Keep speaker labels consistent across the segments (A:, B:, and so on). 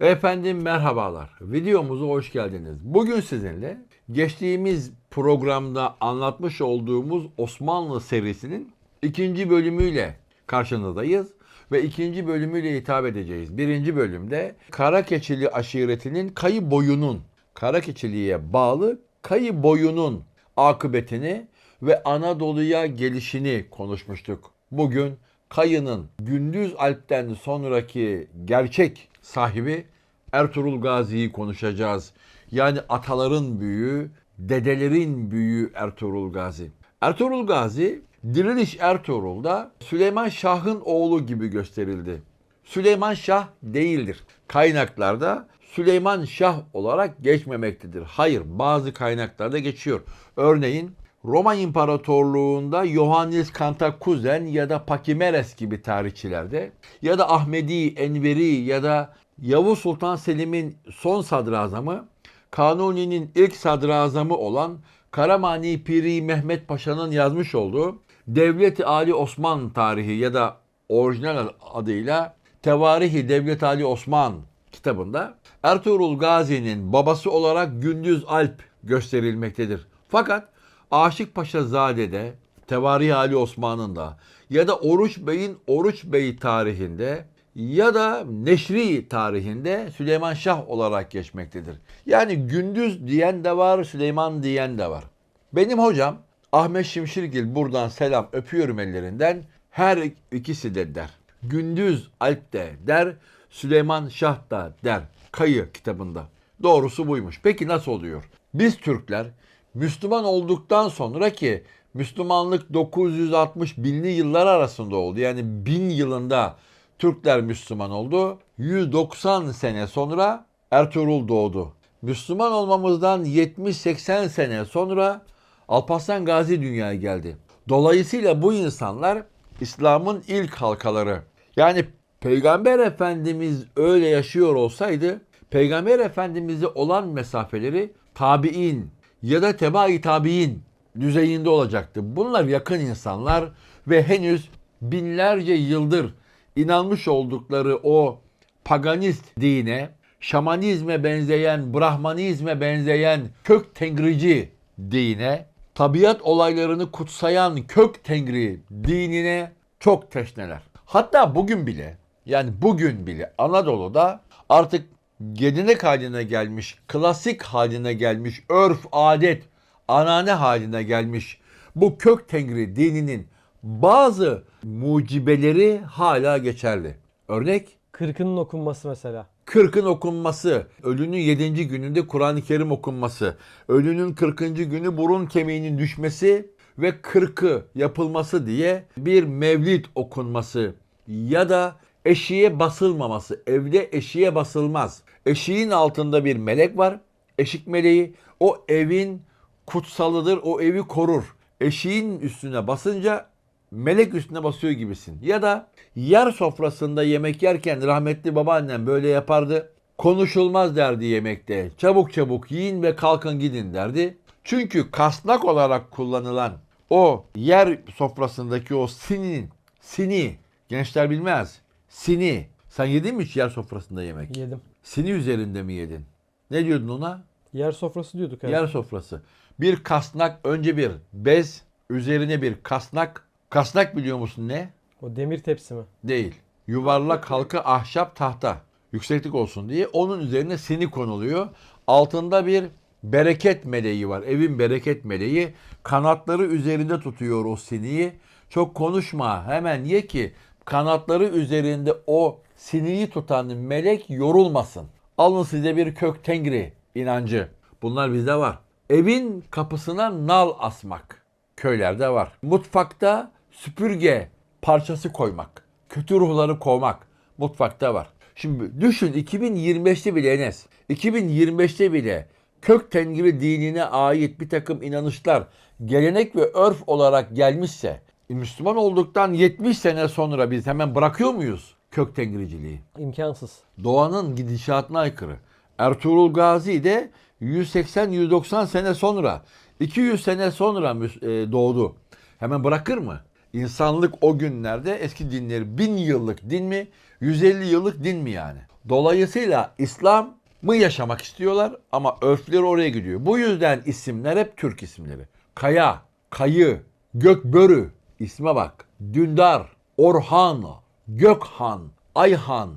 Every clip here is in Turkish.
A: Efendim merhabalar. Videomuza hoş geldiniz. Bugün sizinle geçtiğimiz programda anlatmış olduğumuz Osmanlı serisinin ikinci bölümüyle karşınızdayız ve ikinci bölümüyle hitap edeceğiz. Birinci bölümde Karakeçili aşiretinin kayı boyunun, Karakeçili'ye bağlı kayı boyunun akıbetini ve Anadolu'ya gelişini konuşmuştuk. Bugün Kayı'nın Gündüz Alp'ten sonraki gerçek sahibi Ertuğrul Gazi'yi konuşacağız. Yani ataların büyüğü, dedelerin büyüğü Ertuğrul Gazi. Ertuğrul Gazi Diriliş Ertuğrul'da Süleyman Şah'ın oğlu gibi gösterildi. Süleyman Şah değildir. Kaynaklarda Süleyman Şah olarak geçmemektedir. Hayır bazı kaynaklarda geçiyor. Örneğin Roma İmparatorluğu'nda Johannes Kantakuzen ya da Pakimeres gibi tarihçilerde ya da Ahmedi, Enveri ya da Yavuz Sultan Selim'in son sadrazamı, Kanuni'nin ilk sadrazamı olan Karamani Piri Mehmet Paşa'nın yazmış olduğu Devlet-i Ali Osman tarihi ya da orijinal adıyla Tevarihi Devlet Ali Osman kitabında Ertuğrul Gazi'nin babası olarak Gündüz Alp gösterilmektedir. Fakat Aşık Paşa Zade'de Tevarih Ali Osman'ın da ya da Oruç Bey'in Oruç Bey tarihinde ya da Neşri tarihinde Süleyman Şah olarak geçmektedir. Yani Gündüz diyen de var, Süleyman diyen de var. Benim hocam Ahmet Şimşirgil buradan selam öpüyorum ellerinden. Her ikisi de der. Gündüz Alp de der, Süleyman Şah da der. Kayı kitabında. Doğrusu buymuş. Peki nasıl oluyor? Biz Türkler Müslüman olduktan sonra ki Müslümanlık 960 binli yıllar arasında oldu. Yani bin yılında Türkler Müslüman oldu. 190 sene sonra Ertuğrul doğdu. Müslüman olmamızdan 70-80 sene sonra Alparslan Gazi dünyaya geldi. Dolayısıyla bu insanlar İslam'ın ilk halkaları. Yani Peygamber Efendimiz öyle yaşıyor olsaydı Peygamber Efendimiz'e olan mesafeleri tabi'in ya da teba-i tabi'in düzeyinde olacaktı. Bunlar yakın insanlar ve henüz binlerce yıldır inanmış oldukları o paganist dine, şamanizme benzeyen, brahmanizme benzeyen kök tengrici dine, tabiat olaylarını kutsayan kök tengri dinine çok teşneler. Hatta bugün bile yani bugün bile Anadolu'da artık gelenek haline gelmiş, klasik haline gelmiş, örf, adet, anane haline gelmiş bu kök tengri dininin bazı mucibeleri hala geçerli. Örnek
B: Kırkının okunması mesela.
A: Kırkın okunması, ölünün yedinci gününde Kur'an-ı Kerim okunması, ölünün kırkıncı günü burun kemiğinin düşmesi ve kırkı yapılması diye bir mevlid okunması ya da eşiğe basılmaması. Evde eşiğe basılmaz. Eşiğin altında bir melek var. Eşik meleği o evin kutsalıdır. O evi korur. Eşiğin üstüne basınca melek üstüne basıyor gibisin. Ya da yer sofrasında yemek yerken rahmetli babaannem böyle yapardı. Konuşulmaz derdi yemekte. Çabuk çabuk yiyin ve kalkın gidin derdi. Çünkü kasnak olarak kullanılan o yer sofrasındaki o sinin, sini, gençler bilmez. Sini. Sen yedin mi hiç yer sofrasında yemek?
B: Yedim.
A: Sini üzerinde mi yedin? Ne diyordun ona?
B: Yer sofrası diyorduk. Evet.
A: Yer sofrası. Bir kasnak önce bir bez, üzerine bir kasnak. Kasnak biliyor musun ne?
B: O demir tepsi mi?
A: Değil. Yuvarlak halka ahşap tahta. Yükseklik olsun diye. Onun üzerine sini konuluyor. Altında bir bereket meleği var. Evin bereket meleği. Kanatları üzerinde tutuyor o siniyi. Çok konuşma hemen ye ki kanatları üzerinde o siniyi tutan melek yorulmasın. Alın size bir kök tengri inancı. Bunlar bizde var. Evin kapısına nal asmak. Köylerde var. Mutfakta süpürge parçası koymak. Kötü ruhları kovmak. Mutfakta var. Şimdi düşün 2025'te bile Enes. 2025'te bile kök tengri dinine ait bir takım inanışlar gelenek ve örf olarak gelmişse Müslüman olduktan 70 sene sonra biz hemen bırakıyor muyuz kök tengriciliği?
B: İmkansız.
A: Doğanın gidişatına aykırı. Ertuğrul Gazi de 180-190 sene sonra, 200 sene sonra e, doğdu. Hemen bırakır mı? İnsanlık o günlerde eski dinleri bin yıllık din mi, 150 yıllık din mi yani? Dolayısıyla İslam mı yaşamak istiyorlar ama örfleri oraya gidiyor. Bu yüzden isimler hep Türk isimleri. Kaya, Kayı, Gökbörü, isme bak. Dündar, Orhan, Gökhan, Ayhan,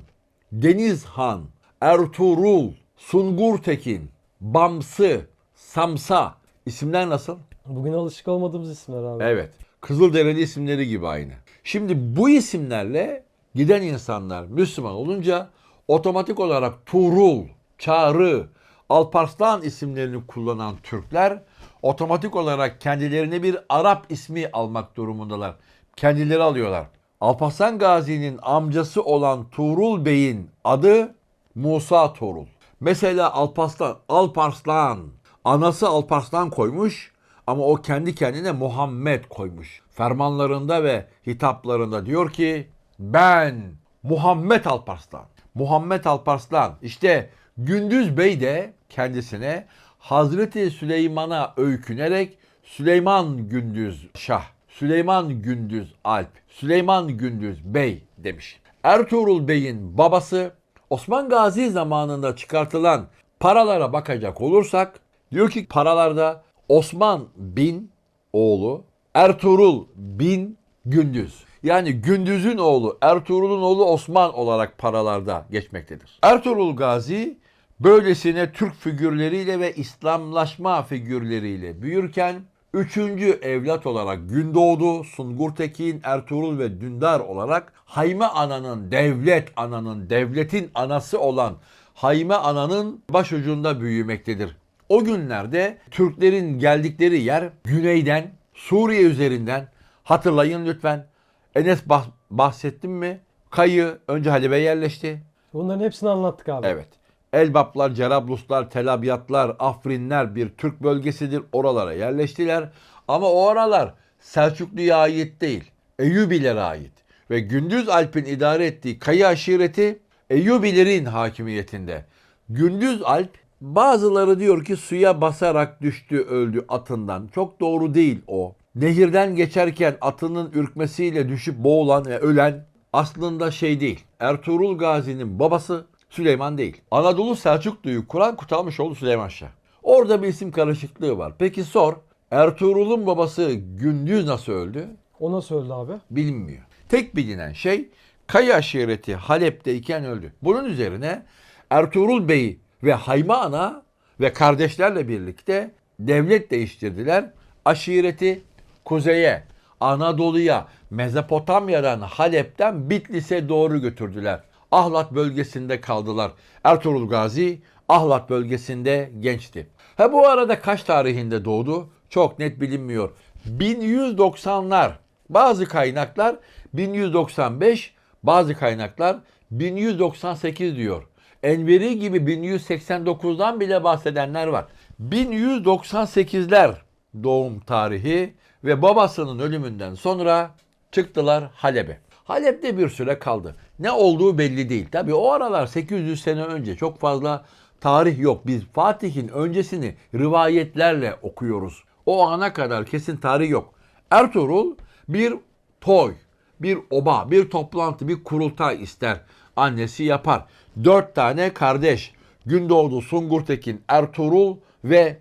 A: Denizhan, Ertuğrul, Sungurtekin, Bamsı, Samsa. İsimler nasıl?
B: Bugün alışık olmadığımız isimler abi.
A: Evet. Kızılderili isimleri gibi aynı. Şimdi bu isimlerle giden insanlar Müslüman olunca otomatik olarak Tuğrul, Çağrı, Alparslan isimlerini kullanan Türkler otomatik olarak kendilerine bir Arap ismi almak durumundalar. Kendileri alıyorlar. Alparslan Gazi'nin amcası olan Tuğrul Bey'in adı Musa Tuğrul. Mesela Alparslan, Alparslan, anası Alparslan koymuş ama o kendi kendine Muhammed koymuş. Fermanlarında ve hitaplarında diyor ki ben Muhammed Alparslan. Muhammed Alparslan işte Gündüz Bey de kendisine Hazreti Süleyman'a öykünerek Süleyman Gündüz Şah, Süleyman Gündüz Alp, Süleyman Gündüz Bey demiş. Ertuğrul Bey'in babası Osman Gazi zamanında çıkartılan paralara bakacak olursak diyor ki paralarda Osman bin oğlu Ertuğrul bin Gündüz. Yani Gündüz'ün oğlu Ertuğrul'un oğlu Osman olarak paralarda geçmektedir. Ertuğrul Gazi böylesine Türk figürleriyle ve İslamlaşma figürleriyle büyürken Üçüncü evlat olarak Gündoğdu, Sungurtekin, Ertuğrul ve Dündar olarak Hayme Ana'nın, devlet ananın, devletin anası olan Hayme Ana'nın başucunda büyümektedir. O günlerde Türklerin geldikleri yer güneyden, Suriye üzerinden hatırlayın lütfen. Enes bah- bahsettim mi? Kayı önce Halep'e yerleşti.
B: Bunların hepsini anlattık abi.
A: Evet. Elbaplar, Cerabluslar, Telabiyatlar, Afrinler bir Türk bölgesidir. Oralara yerleştiler. Ama o aralar Selçuklu'ya ait değil. Eyyubilere ait. Ve Gündüz Alp'in idare ettiği Kayı aşireti Eyyubilerin hakimiyetinde. Gündüz Alp bazıları diyor ki suya basarak düştü öldü atından. Çok doğru değil o. Nehirden geçerken atının ürkmesiyle düşüp boğulan ve ölen aslında şey değil. Ertuğrul Gazi'nin babası Süleyman değil. Anadolu Selçuklu'yu kuran Kutalmışoğlu Süleyman Şah. Orada bir isim karışıklığı var. Peki sor. Ertuğrul'un babası Gündüz nasıl öldü?
B: O nasıl öldü abi?
A: Bilinmiyor. Tek bilinen şey Kayı aşireti Halep'teyken öldü. Bunun üzerine Ertuğrul Bey ve Hayma ve kardeşlerle birlikte devlet değiştirdiler. Aşireti kuzeye, Anadolu'ya, Mezopotamya'dan, Halep'ten Bitlis'e doğru götürdüler. Ahlat bölgesinde kaldılar. Ertuğrul Gazi Ahlat bölgesinde gençti. Ha bu arada kaç tarihinde doğdu? Çok net bilinmiyor. 1190'lar. Bazı kaynaklar 1195, bazı kaynaklar 1198 diyor. Enveri gibi 1189'dan bile bahsedenler var. 1198'ler doğum tarihi ve babasının ölümünden sonra çıktılar Halep'e. Halep'te bir süre kaldı. Ne olduğu belli değil. Tabi o aralar 800 sene önce çok fazla tarih yok. Biz Fatih'in öncesini rivayetlerle okuyoruz. O ana kadar kesin tarih yok. Ertuğrul bir toy, bir oba, bir toplantı, bir kurultay ister. Annesi yapar. Dört tane kardeş. Gündoğdu, Sungurtekin, Ertuğrul ve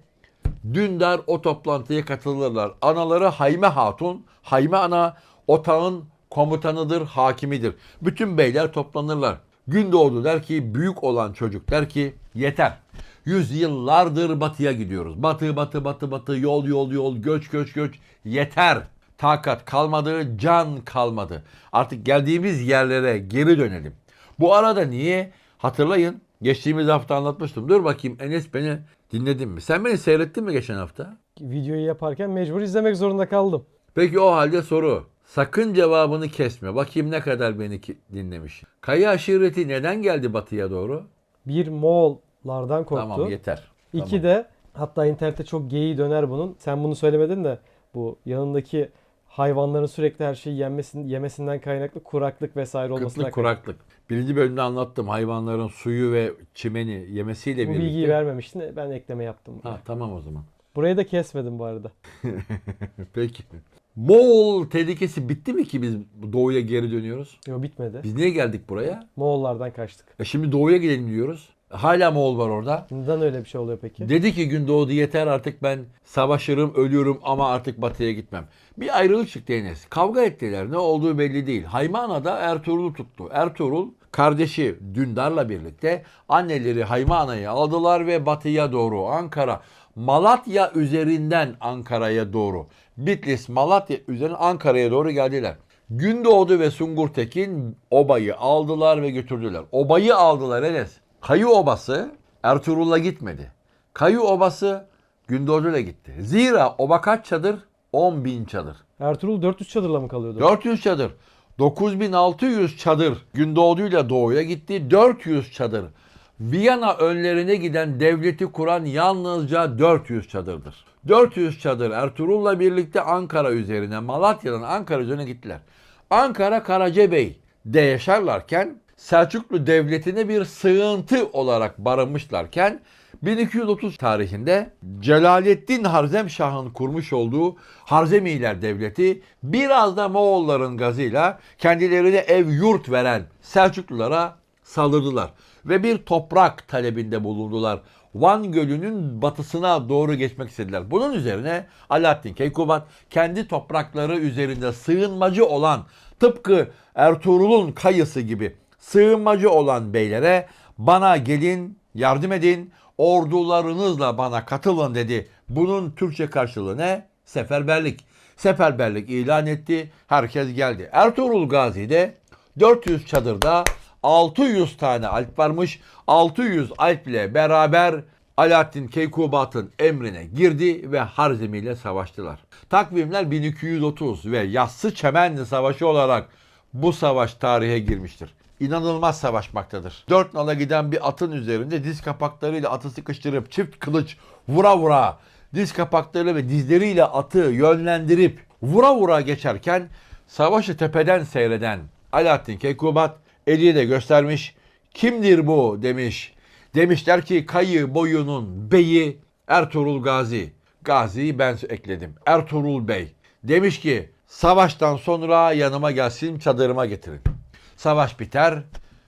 A: Dündar o toplantıya katılırlar. Anaları Hayme Hatun, Hayme Ana otağın komutanıdır, hakimidir. Bütün beyler toplanırlar. Gündoğdu der ki büyük olan çocuk der ki yeter. Yüzyıllardır batıya gidiyoruz. Batı batı batı batı yol yol yol göç göç göç yeter. Takat kalmadı, can kalmadı. Artık geldiğimiz yerlere geri dönelim. Bu arada niye? Hatırlayın. Geçtiğimiz hafta anlatmıştım. Dur bakayım Enes beni dinledin mi? Sen beni seyrettin mi geçen hafta?
B: Videoyu yaparken mecbur izlemek zorunda kaldım.
A: Peki o halde soru. Sakın cevabını kesme. Bakayım ne kadar beni dinlemiş. Kaya aşireti neden geldi batıya doğru?
B: Bir Moğollardan korktu.
A: Tamam yeter.
B: İki
A: Tamam.
B: de hatta internette çok geyiği döner bunun. Sen bunu söylemedin de bu yanındaki hayvanların sürekli her şeyi yenmesin, yemesinden kaynaklı kuraklık vesaire olmasından
A: Kıtlık kuraklık. Birinci bölümde anlattım. Hayvanların suyu ve çimeni yemesiyle
B: Bu
A: birlikte.
B: bilgiyi vermemiştin. Ben ekleme yaptım.
A: Ha, tamam o zaman.
B: Burayı da kesmedim bu arada.
A: Peki. Moğol tehlikesi bitti mi ki biz doğuya geri dönüyoruz?
B: Yok bitmedi.
A: Biz niye geldik buraya?
B: Moğollardan kaçtık.
A: E şimdi doğuya gidelim diyoruz. Hala Moğol var orada.
B: Neden öyle bir şey oluyor peki?
A: Dedi ki Gündoğdu yeter artık ben savaşırım, ölüyorum ama artık batıya gitmem. Bir ayrılık çıktı Enes. Kavga ettiler. Ne olduğu belli değil. Haymana'da Ertuğrul'u tuttu. Ertuğrul kardeşi Dündar'la birlikte anneleri Haymana'yı aldılar ve batıya doğru Ankara, Malatya üzerinden Ankara'ya doğru. Bitlis, Malatya üzerinden Ankara'ya doğru geldiler. Gündoğdu ve Sungur Tekin obayı aldılar ve götürdüler. Obayı aldılar Enes. Kayı obası Ertuğrul'la gitmedi. Kayı obası Gündoğdu'yla gitti. Zira oba kaç çadır? 10 bin çadır.
B: Ertuğrul 400 çadırla mı kalıyordu?
A: 400 çadır. 9600 çadır Gündoğdu'yla doğuya gitti. 400 çadır. Viyana önlerine giden devleti kuran yalnızca 400 çadırdır. 400 çadır Ertuğrul'la birlikte Ankara üzerine, Malatya'dan Ankara üzerine gittiler. Ankara Karacabey'de yaşarlarken Selçuklu Devleti'ne bir sığıntı olarak barınmışlarken 1230 tarihinde Celaleddin Harzemşah'ın kurmuş olduğu Harzemiler Devleti biraz da Moğolların gazıyla kendilerine ev yurt veren Selçuklulara saldırdılar ve bir toprak talebinde bulundular. Van Gölü'nün batısına doğru geçmek istediler. Bunun üzerine Alaaddin Keykubat kendi toprakları üzerinde sığınmacı olan tıpkı Ertuğrul'un kayısı gibi sığınmacı olan beylere bana gelin yardım edin ordularınızla bana katılın dedi. Bunun Türkçe karşılığı ne? Seferberlik. Seferberlik ilan etti. Herkes geldi. Ertuğrul Gazi'de 400 çadırda 600 tane alp varmış. 600 alp ile beraber Alaaddin Keykubat'ın emrine girdi ve Harzemi ile savaştılar. Takvimler 1230 ve Yassı Çemenli Savaşı olarak bu savaş tarihe girmiştir. İnanılmaz savaşmaktadır. Dört nala giden bir atın üzerinde diz kapaklarıyla atı sıkıştırıp çift kılıç vura vura diz kapaklarıyla ve dizleriyle atı yönlendirip vura vura geçerken savaşı tepeden seyreden Alaaddin Keykubat eliyle göstermiş. Kimdir bu demiş. Demişler ki kayı boyunun beyi Ertuğrul Gazi. Gazi'yi ben ekledim. Ertuğrul Bey. Demiş ki savaştan sonra yanıma gelsin çadırıma getirin. Savaş biter.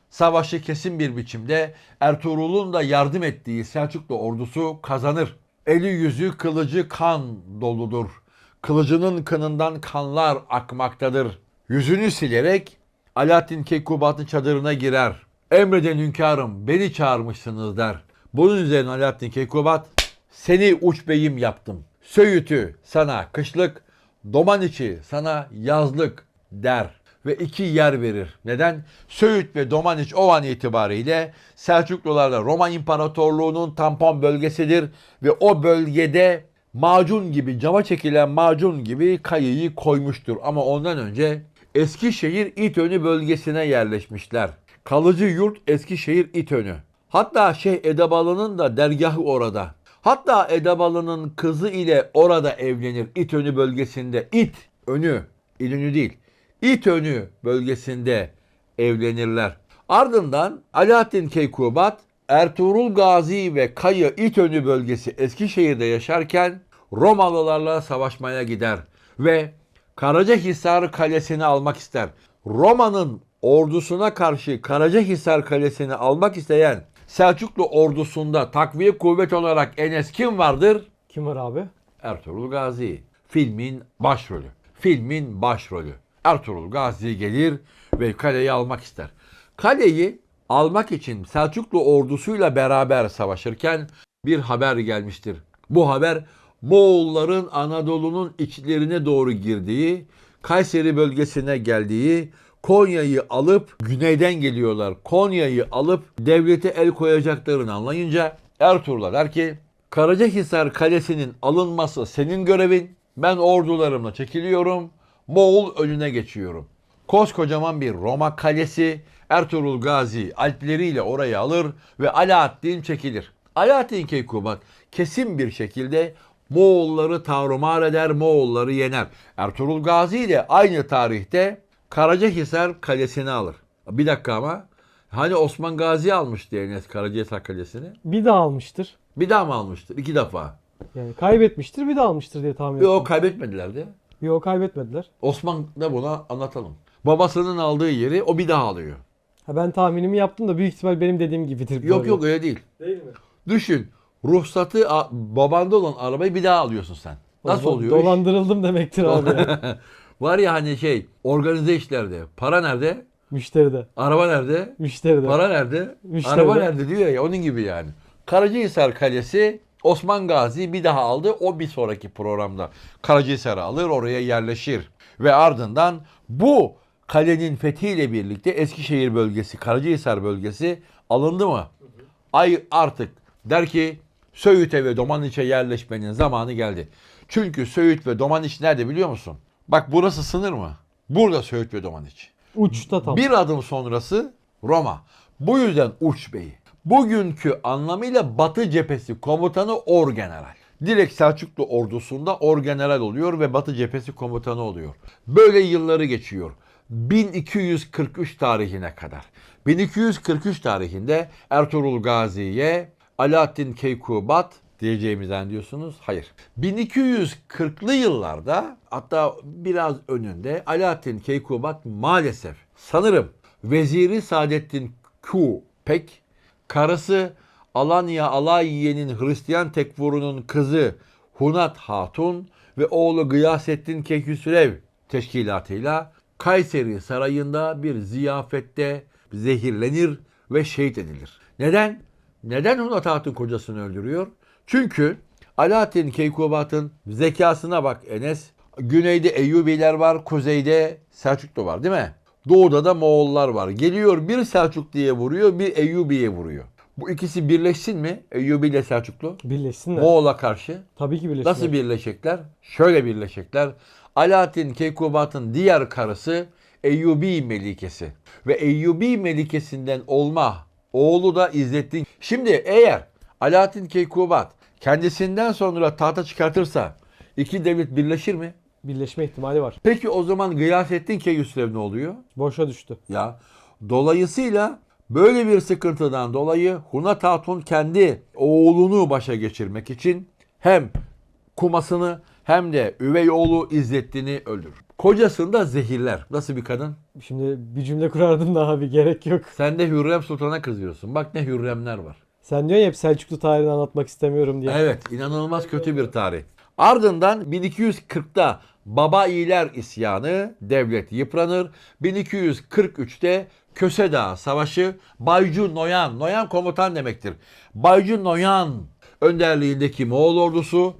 A: Savaşı kesin bir biçimde Ertuğrul'un da yardım ettiği Selçuklu ordusu kazanır. Eli yüzü kılıcı kan doludur. Kılıcının kanından kanlar akmaktadır. Yüzünü silerek Alaaddin Keykubat'ın çadırına girer. Emreden hünkârım beni çağırmışsınız der. Bunun üzerine Alaaddin Keykubat seni uç beyim yaptım. Söğüt'ü sana kışlık, Domaniç'i sana yazlık der ve iki yer verir. Neden? Söğüt ve Domaniç o an itibariyle Selçuklularla Roma İmparatorluğu'nun tampon bölgesidir ve o bölgede macun gibi cama çekilen macun gibi kayıyı koymuştur. Ama ondan önce Eskişehir İtönü bölgesine yerleşmişler. Kalıcı yurt Eskişehir İtönü. Hatta Şeyh Edebalı'nın da dergahı orada. Hatta Edebalı'nın kızı ile orada evlenir İtönü bölgesinde. İt önü, İlönü değil. İtönü bölgesinde evlenirler. Ardından Alaaddin Keykubat, Ertuğrul Gazi ve Kayı İtönü bölgesi Eskişehir'de yaşarken Romalılarla savaşmaya gider ve Karacahisar Kalesi'ni almak ister. Roma'nın ordusuna karşı Karacahisar Kalesi'ni almak isteyen Selçuklu ordusunda takviye kuvvet olarak Enes kim vardır?
B: Kim var abi?
A: Ertuğrul Gazi. Filmin başrolü. Filmin başrolü. Ertuğrul Gazi gelir ve kaleyi almak ister. Kaleyi almak için Selçuklu ordusuyla beraber savaşırken bir haber gelmiştir. Bu haber Moğolların Anadolu'nun içlerine doğru girdiği, Kayseri bölgesine geldiği, Konya'yı alıp güneyden geliyorlar. Konya'yı alıp devlete el koyacaklarını anlayınca Ertuğrul'a der ki Karacahisar Kalesi'nin alınması senin görevin. Ben ordularımla çekiliyorum. Moğol önüne geçiyorum. Koskocaman bir Roma kalesi Ertuğrul Gazi alpleriyle orayı alır ve Alaaddin çekilir. Alaaddin Keykubat kesin bir şekilde Moğolları tarumar eder, Moğolları yener. Ertuğrul Gazi ile aynı tarihte Karacahisar Kalesi'ni alır. Bir dakika ama hani Osman Gazi almıştı Enes Karacahisar Kalesi'ni.
B: Bir daha almıştır.
A: Bir daha mı almıştır? İki defa.
B: Yani kaybetmiştir bir daha almıştır diye tahmin ediyorum.
A: Yok kaybetmediler de.
B: Yok kaybetmediler.
A: Osman da buna anlatalım. Babasının aldığı yeri o bir daha alıyor.
B: Ha ben tahminimi yaptım da büyük ihtimal benim dediğim gibidir. bu
A: Yok yok öyle değil.
B: Değil mi?
A: Düşün. Ruhsatı babanda olan arabayı bir daha alıyorsun sen. Nasıl oluyor? iş?
B: Dolandırıldım demektir abi.
A: Var ya hani şey organize işlerde. Para nerede?
B: Müşteride.
A: Araba nerede?
B: Müşteride.
A: Para nerede?
B: Müşteride.
A: Araba nerede diyor ya onun gibi yani. Karacahisar Kalesi Osman Gazi bir daha aldı. O bir sonraki programda Karacahisar'ı alır oraya yerleşir. Ve ardından bu kalenin fethiyle birlikte Eskişehir bölgesi, Karacahisar bölgesi alındı mı? Ay artık der ki Söğüt'e ve Domaniç'e yerleşmenin zamanı geldi. Çünkü Söğüt ve Domaniç nerede biliyor musun? Bak burası sınır mı? Burada Söğüt ve Domaniç.
B: Uçta tam.
A: Bir adım sonrası Roma. Bu yüzden Uç Bey'i. Bugünkü anlamıyla Batı cephesi komutanı Orgeneral. Direkt Selçuklu ordusunda Orgeneral oluyor ve Batı cephesi komutanı oluyor. Böyle yılları geçiyor. 1243 tarihine kadar. 1243 tarihinde Ertuğrul Gazi'ye Alaaddin Keykubat diyeceğimizden diyorsunuz. Hayır. 1240'lı yıllarda hatta biraz önünde Alaaddin Keykubat maalesef sanırım Veziri Saadettin Kupek karısı Alanya Alayiye'nin Hristiyan tekfurunun kızı Hunat Hatun ve oğlu Gıyasettin Kekyüsrev teşkilatıyla Kayseri Sarayı'nda bir ziyafette zehirlenir ve şehit edilir. Neden? Neden Hunat Hatun kocasını öldürüyor? Çünkü Alaaddin Keykubat'ın zekasına bak Enes. Güneyde Eyyubiler var, kuzeyde Selçuklu var değil mi? Doğuda da Moğollar var. Geliyor bir Selçuklu'ya vuruyor, bir Eyyubi'ye vuruyor. Bu ikisi birleşsin mi? Eyyubi ile Selçuklu.
B: Birleşsinler.
A: Moğol'a karşı.
B: Tabii ki birleşsinler.
A: Nasıl birleşecekler? Şöyle birleşecekler. Alaaddin Keykubat'ın diğer karısı Eyyubi Melikesi. Ve Eyyubi Melikesinden olma oğlu da İzzettin. Şimdi eğer Alaaddin Keykubat kendisinden sonra tahta çıkartırsa iki devlet birleşir mi?
B: Birleşme ihtimali var.
A: Peki o zaman Gıyasettin Keyhüsrev ne oluyor?
B: Boşa düştü.
A: Ya dolayısıyla böyle bir sıkıntıdan dolayı Hunat Hatun kendi oğlunu başa geçirmek için hem kumasını hem de üvey oğlu İzzettin'i öldürür. Kocasını da zehirler. Nasıl bir kadın?
B: Şimdi bir cümle kurardım da abi gerek yok.
A: Sen de Hürrem Sultan'a kızıyorsun. Bak ne Hürremler var.
B: Sen diyorsun ya hep Selçuklu tarihini anlatmak istemiyorum diye.
A: Evet, inanılmaz kötü bir tarih. Ardından 1240'da Baba İyiler isyanı, devlet yıpranır. 1243'te Köse Dağı Savaşı, Baycu Noyan, Noyan komutan demektir. Baycu Noyan önderliğindeki Moğol ordusu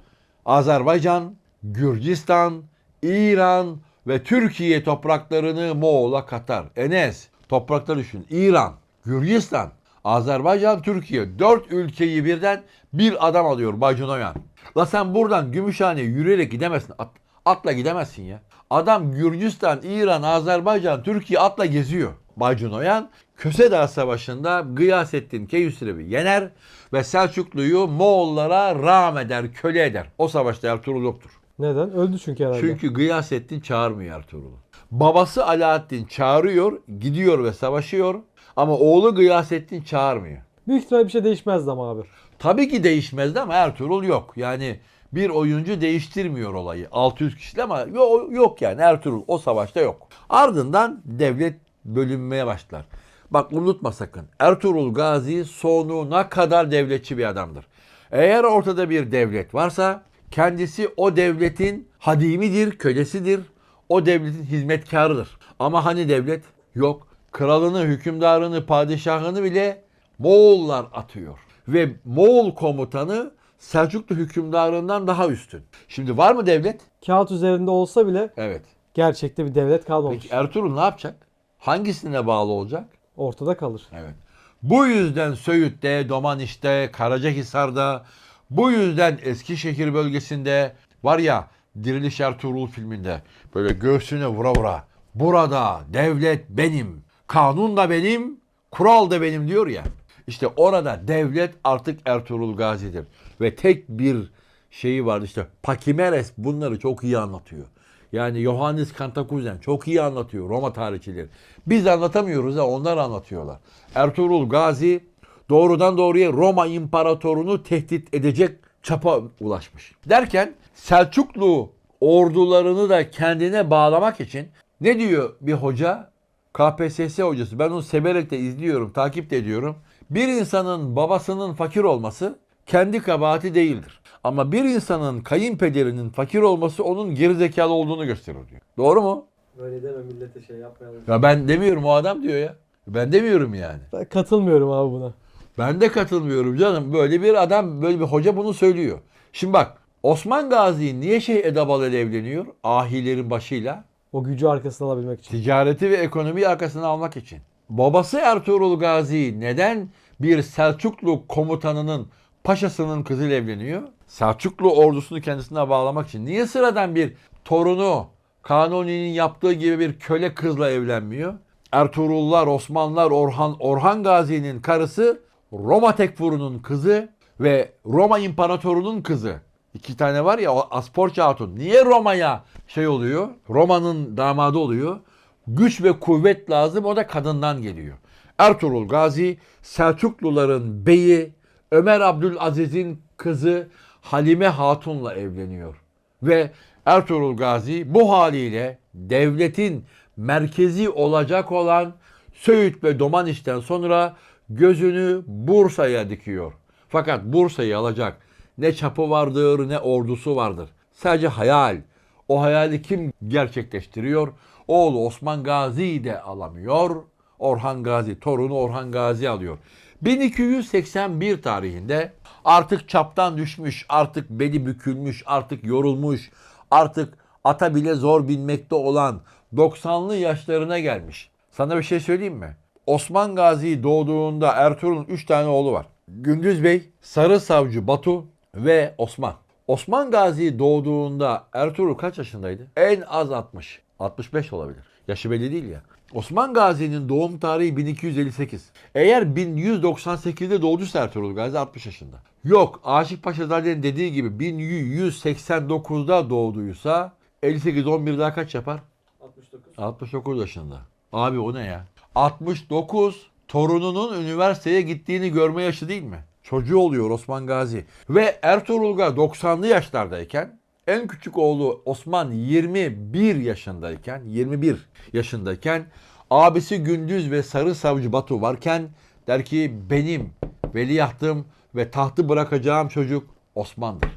A: Azerbaycan, Gürcistan, İran ve Türkiye topraklarını Moğol'a katar. Enes, toprakları düşün. İran, Gürcistan, Azerbaycan, Türkiye. Dört ülkeyi birden bir adam alıyor Baycu Noyan. La sen buradan Gümüşhane'ye yürüyerek gidemezsin. At- atla gidemezsin ya. Adam Gürcistan, İran, Azerbaycan, Türkiye atla geziyor. Baycu Noyan Köse Savaşı'nda Gıyasettin Keyhüsrev'i yener ve Selçuklu'yu Moğollara rağm eder, köle eder. O savaşta Ertuğrul yoktur.
B: Neden? Öldü çünkü herhalde.
A: Çünkü Gıyasettin çağırmıyor Ertuğrul'u. Babası Alaaddin çağırıyor, gidiyor ve savaşıyor ama oğlu Gıyasettin çağırmıyor.
B: Büyük ihtimal bir şey değişmezdi ama abi.
A: Tabii ki değişmezdi ama Ertuğrul yok. Yani bir oyuncu değiştirmiyor olayı. 600 kişiyle ama yo- yok yani Ertuğrul o savaşta yok. Ardından devlet bölünmeye başlar. Bak unutma sakın. Ertuğrul Gazi sonuna kadar devletçi bir adamdır. Eğer ortada bir devlet varsa kendisi o devletin hadimidir, kölesidir. O devletin hizmetkarıdır. Ama hani devlet? Yok. Kralını, hükümdarını, padişahını bile Moğollar atıyor. Ve Moğol komutanı Selçuklu hükümdarından daha üstün. Şimdi var mı devlet?
B: Kağıt üzerinde olsa bile
A: Evet.
B: gerçekte bir devlet kalmamış.
A: Peki Ertuğrul ne yapacak? Hangisine bağlı olacak?
B: Ortada kalır.
A: Evet. Bu yüzden Söğüt'te, Domaniş'te, Karacahisar'da, bu yüzden Eskişehir bölgesinde var ya Diriliş Ertuğrul filminde böyle göğsüne vura vura burada devlet benim, kanun da benim, kural da benim diyor ya. İşte orada devlet artık Ertuğrul Gazi'dir. Ve tek bir şeyi vardı işte Pakimeres bunları çok iyi anlatıyor. Yani Johannes Kantakuzen çok iyi anlatıyor Roma tarihçileri. Biz anlatamıyoruz ha onlar anlatıyorlar. Ertuğrul Gazi doğrudan doğruya Roma İmparatorunu tehdit edecek çapa ulaşmış. Derken Selçuklu ordularını da kendine bağlamak için ne diyor bir hoca? KPSS hocası. Ben onu severek de izliyorum, takip de ediyorum. Bir insanın babasının fakir olması kendi kabahati değildir. Ama bir insanın kayınpederinin fakir olması onun gerizekalı olduğunu gösterir diyor. Doğru mu?
B: Böyle deme millete şey yapmayalım.
A: Ya ben demiyorum o adam diyor ya. Ben demiyorum yani.
B: Ben katılmıyorum abi buna.
A: Ben de katılmıyorum canım. Böyle bir adam, böyle bir hoca bunu söylüyor. Şimdi bak Osman Gazi niye şey Edebal ile evleniyor? Ahilerin başıyla.
B: O gücü arkasına alabilmek için.
A: Ticareti ve ekonomiyi arkasına almak için. Babası Ertuğrul Gazi neden bir Selçuklu komutanının paşasının kızıyla evleniyor? Selçuklu ordusunu kendisine bağlamak için. Niye sıradan bir torunu Kanuni'nin yaptığı gibi bir köle kızla evlenmiyor? Ertuğrullar, Osmanlılar, Orhan, Orhan Gazi'nin karısı Roma Tekfuru'nun kızı ve Roma İmparatorunun kızı. İki tane var ya Asporça Hatun. Niye Roma'ya şey oluyor? Roma'nın damadı oluyor. Güç ve kuvvet lazım o da kadından geliyor. Ertuğrul Gazi Selçukluların beyi Ömer Abdülaziz'in kızı Halime Hatun'la evleniyor. Ve Ertuğrul Gazi bu haliyle devletin merkezi olacak olan Söğüt ve Domaniş'ten sonra gözünü Bursa'ya dikiyor. Fakat Bursa'yı alacak ne çapı vardır ne ordusu vardır. Sadece hayal. O hayali kim gerçekleştiriyor? Oğlu Osman Gazi de alamıyor. Orhan Gazi, torunu Orhan Gazi alıyor. 1281 tarihinde artık çaptan düşmüş, artık beli bükülmüş, artık yorulmuş, artık ata bile zor binmekte olan 90'lı yaşlarına gelmiş. Sana bir şey söyleyeyim mi? Osman Gazi doğduğunda Ertuğrul'un 3 tane oğlu var. Gündüz Bey, Sarı Savcı Batu ve Osman. Osman Gazi doğduğunda Ertuğrul kaç yaşındaydı? En az 60. 65 olabilir. Yaşı belli değil ya. Osman Gazi'nin doğum tarihi 1258. Eğer 1198'de doğduysa Ertuğrul Gazi 60 yaşında. Yok Aşık Paşazade'nin dediği gibi 1189'da doğduysa 58 11 daha kaç yapar?
B: 69.
A: 69 yaşında. Abi o ne ya? 69 torununun üniversiteye gittiğini görme yaşı değil mi? Çocuğu oluyor Osman Gazi. Ve Ertuğrul Gazi 90'lı yaşlardayken en küçük oğlu Osman 21 yaşındayken 21 yaşındayken abisi Gündüz ve Sarı Savcı Batu varken der ki benim veliahtım ve tahtı bırakacağım çocuk Osman'dır.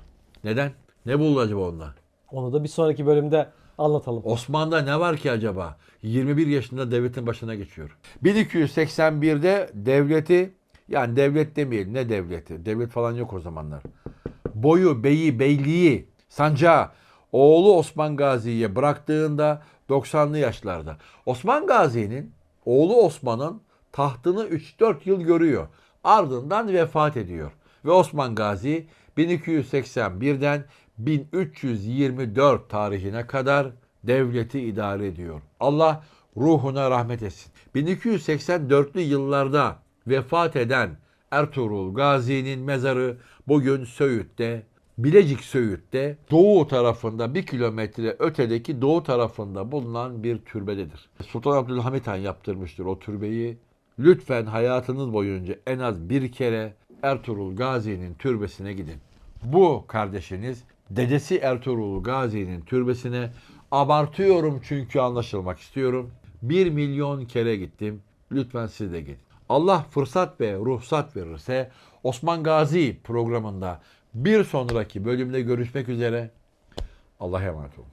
A: Neden? Ne buldu acaba onda?
B: Onu da bir sonraki bölümde anlatalım.
A: Osman'da ne var ki acaba? 21 yaşında devletin başına geçiyor. 1281'de devleti yani devlet demeyelim ne devleti? Devlet falan yok o zamanlar. Boyu, beyi, beyliği, sancağı oğlu Osman Gazi'ye bıraktığında 90'lı yaşlarda. Osman Gazi'nin oğlu Osman'ın tahtını 3-4 yıl görüyor. Ardından vefat ediyor. Ve Osman Gazi 1281'den 1324 tarihine kadar devleti idare ediyor. Allah ruhuna rahmet etsin. 1284'lü yıllarda vefat eden Ertuğrul Gazi'nin mezarı bugün Söğüt'te, Bilecik Söğüt'te doğu tarafında bir kilometre ötedeki doğu tarafında bulunan bir türbededir. Sultan Abdülhamit Han yaptırmıştır o türbeyi. Lütfen hayatınız boyunca en az bir kere Ertuğrul Gazi'nin türbesine gidin. Bu kardeşiniz dedesi Ertuğrul Gazi'nin türbesine abartıyorum çünkü anlaşılmak istiyorum. Bir milyon kere gittim. Lütfen siz de gidin. Allah fırsat ve ruhsat verirse Osman Gazi programında bir sonraki bölümde görüşmek üzere. Allah'a emanet olun.